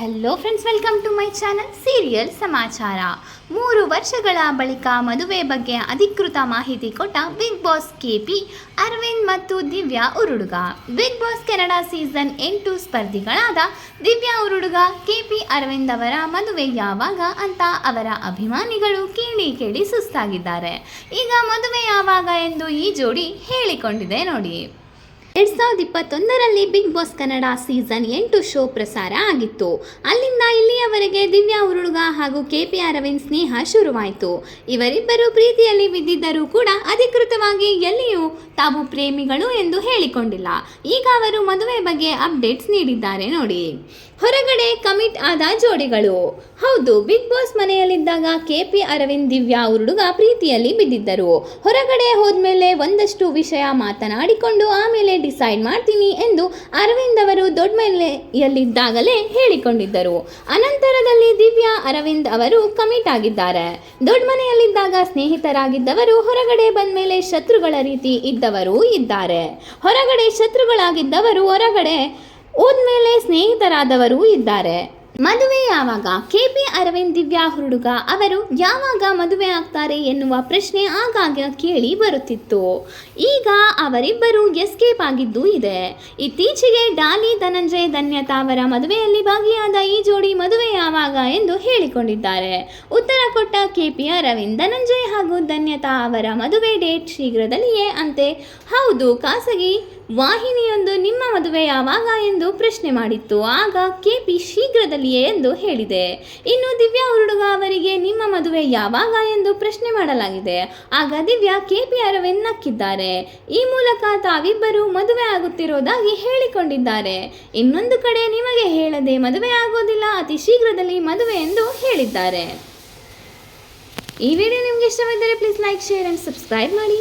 Hello friends welcome to my channel serial ಸಮಾಚಾರ ಮೂರು ವರ್ಷಗಳ ಬಳಿಕ ಮದುವೆ ಬಗ್ಗೆ ಅಧಿಕೃತ ಮಾಹಿತಿ ಕೊಟ್ಟ ಬಿಗ್ ಬಾಸ್ ಕೆಪಿ ಅರವಿಂದ್ ಮತ್ತು Divya Uruduga. Bigg Boss Kannada season ಎಂಟು ಸ್ಪರ್ಧಿಗಳಾದ ದಿವ್ಯಾ ಉರುಡುಗ ಕೆಪಿ ಅರವಿಂದ್ ಅವರ ಮದುವೆ ಯಾವಾಗ ಅಂತ ಅವರ ಅಭಿಮಾನಿಗಳು ಕೇಳಿ ಕೇಳಿ ಸುಸ್ತಾಗಿದ್ದಾರೆ. ಈಗ ಮದುವೆ ಯಾವಾಗ ಎಂದು ಈ ಜೋಡಿ ಹೇಳಿಕೊಂಡಿದೆ ನೋಡಿ. ಎರಡ್ ಸಾವಿರದ ಇಪ್ಪತ್ತೊಂದರಲ್ಲಿ ಬಿಗ್ ಬಾಸ್ ಕನ್ನಡ ಸೀಸನ್ ಎಂಟು ಶೋ ಪ್ರಸಾರ ಆಗಿತ್ತು. ಅಲ್ಲಿಂದ ಇಲ್ಲಿಯವರೆಗೆ ದಿವ್ಯಾ ಉರುಳುಗ ಹಾಗೂ ಕೆ ಪಿ ಅರವಿಂದ್ ಸ್ನೇಹ ಶುರುವಾಯಿತು. ಇವರಿಬ್ಬರು ಪ್ರೀತಿಯಲ್ಲಿ ಬಿದ್ದಿದ್ದರೂ ಕೂಡ ಅಧಿಕೃತವಾಗಿ ಎಲ್ಲಿಯೂ ತಾವು ಪ್ರೇಮಿಗಳು ಎಂದು ಹೇಳಿಕೊಂಡಿಲ್ಲ. ಈಗ ಅವರು ಮದುವೆ ಬಗ್ಗೆ ಅಪ್ಡೇಟ್ಸ್ ನೀಡಿದ್ದಾರೆ ನೋಡಿ. ಹೊರಗಡೆ ಕಮಿಟ್ ಆದ ಜೋಡಿಗಳು. ಹೌದು, ಬಿಗ್ ಬಾಸ್ ಮನೆಯಲ್ಲಿದ್ದಾಗ ಕೆ ಪಿ ಅರವಿಂದ್ ದಿವ್ಯಾ ಉರುಡುಗ ಪ್ರೀತಿಯಲ್ಲಿ ಬಿದ್ದಿದ್ದರು. ಹೊರಗಡೆ ಹೋದ್ಮೇಲೆ ಒಂದಷ್ಟು ವಿಷಯ ಮಾತನಾಡಿಕೊಂಡು ಆಮೇಲೆ ಡಿಸೈಡ್ ಮಾಡ್ತೀನಿ ಎಂದು ಅರವಿಂದ್ ಅವರು ದೊಡ್ಡ ಹೇಳಿಕೊಂಡಿದ್ದರು. ಅನಂತರದಲ್ಲಿ ದಿವ್ಯಾ, ಅರವಿಂದ್ ಅವರು ಕಮಿಟ್ ಆಗಿದ್ದಾರೆ. ದೊಡ್ಡ ಮನೆಯಲ್ಲಿದ್ದಾಗ ಸ್ನೇಹಿತರಾಗಿದ್ದವರು ಹೊರಗಡೆ ಬಂದ ಮೇಲೆ ಶತ್ರುಗಳ ರೀತಿ ಇದ್ದವರು ಇದ್ದಾರೆ. ಹೊರಗಡೆ ಶತ್ರುಗಳಾಗಿದ್ದವರು ಹೊರಗಡೆ ಹೋದ್ಮೇಲೆ ಸ್ನೇಹಿತರಾದವರು ಇದ್ದಾರೆ. ಮದುವೆ ಯಾವಾಗ? ಕೆ ಪಿ ಅರವಿಂದ್, ದಿವ್ಯಾ ಹುಡುಗ ಅವರು ಯಾವಾಗ ಮದುವೆ ಆಗ್ತಾರೆ ಎನ್ನುವ ಪ್ರಶ್ನೆ ಆಗಾಗ ಕೇಳಿ ಬರುತ್ತಿತ್ತು. ಈಗ ಅವರಿಬ್ಬರು ಎಸ್ಕೇಪ್ ಆಗಿದ್ದು ಇದೆ. ಇತ್ತೀಚೆಗೆ ಡಾಲಿ ಧನಂಜಯ ಧನ್ಯತಾ ಅವರ ಮದುವೆಯಲ್ಲಿ ಭಾಗಿಯಾದ ಈ ಜೋಡಿ ಮದುವೆ ಯಾವಾಗ ಎಂದು ಹೇಳಿಕೊಂಡಿದ್ದಾರೆ. ಉತ್ತರ ಕೊಟ್ಟ ಕೆ ಪಿ ಅರವಿಂದ್, ಧನಂಜಯ್ ಹಾಗೂ ಧನ್ಯತಾ ಅವರ ಮದುವೆ ಡೇಟ್ ಶೀಘ್ರದಲ್ಲಿಯೇ ಅಂತೆ. ಹೌದು, ಖಾಸಗಿ ವಾಹಿನಿಯೊಂದು ನಿಮ್ಮ ಮದುವೆ ಯಾವಾಗ ಎಂದು ಪ್ರಶ್ನೆ ಮಾಡಿತ್ತು. ಆಗ ಕೆಪಿ ಎಂದು ಹೇಳಿದೆ. ಇನ್ನು ದಿವ್ಯಾ ಹುಡುಗ ಅವರಿಗೆ, ನಿಮ್ಮ ಮದುವೆ ಯಾವಾಗ ಎಂದು ಪ್ರಶ್ನೆ ಮಾಡಲಾಗಿದೆ. ಆಗ ದಿವ್ಯಾ ಕೆಪಿ ಅರವಿಂದ್ ನಕ್ಕಿದ್ದಾರೆ ಈ ಮೂಲಕ ತಾವಿಬ್ಬರು ಮದುವೆ ಆಗುತ್ತಿರೋದಾಗಿ ಹೇಳಿಕೊಂಡಿದ್ದಾರೆ. ಇನ್ನೊಂದು ಕಡೆ ನಿಮಗೆ ಹೇಳದೆ ಮದುವೆ ಆಗೋದಿಲ್ಲ, ಅತಿ ಶೀಘ್ರದಲ್ಲಿ ಮದುವೆ ಎಂದು ಹೇಳಿದ್ದಾರೆ. ಈ ವಿಡಿಯೋ ನಿಮಗೆ ಇಷ್ಟವಿದ್ದರೆ please like share and subscribe ಮಾಡಿ.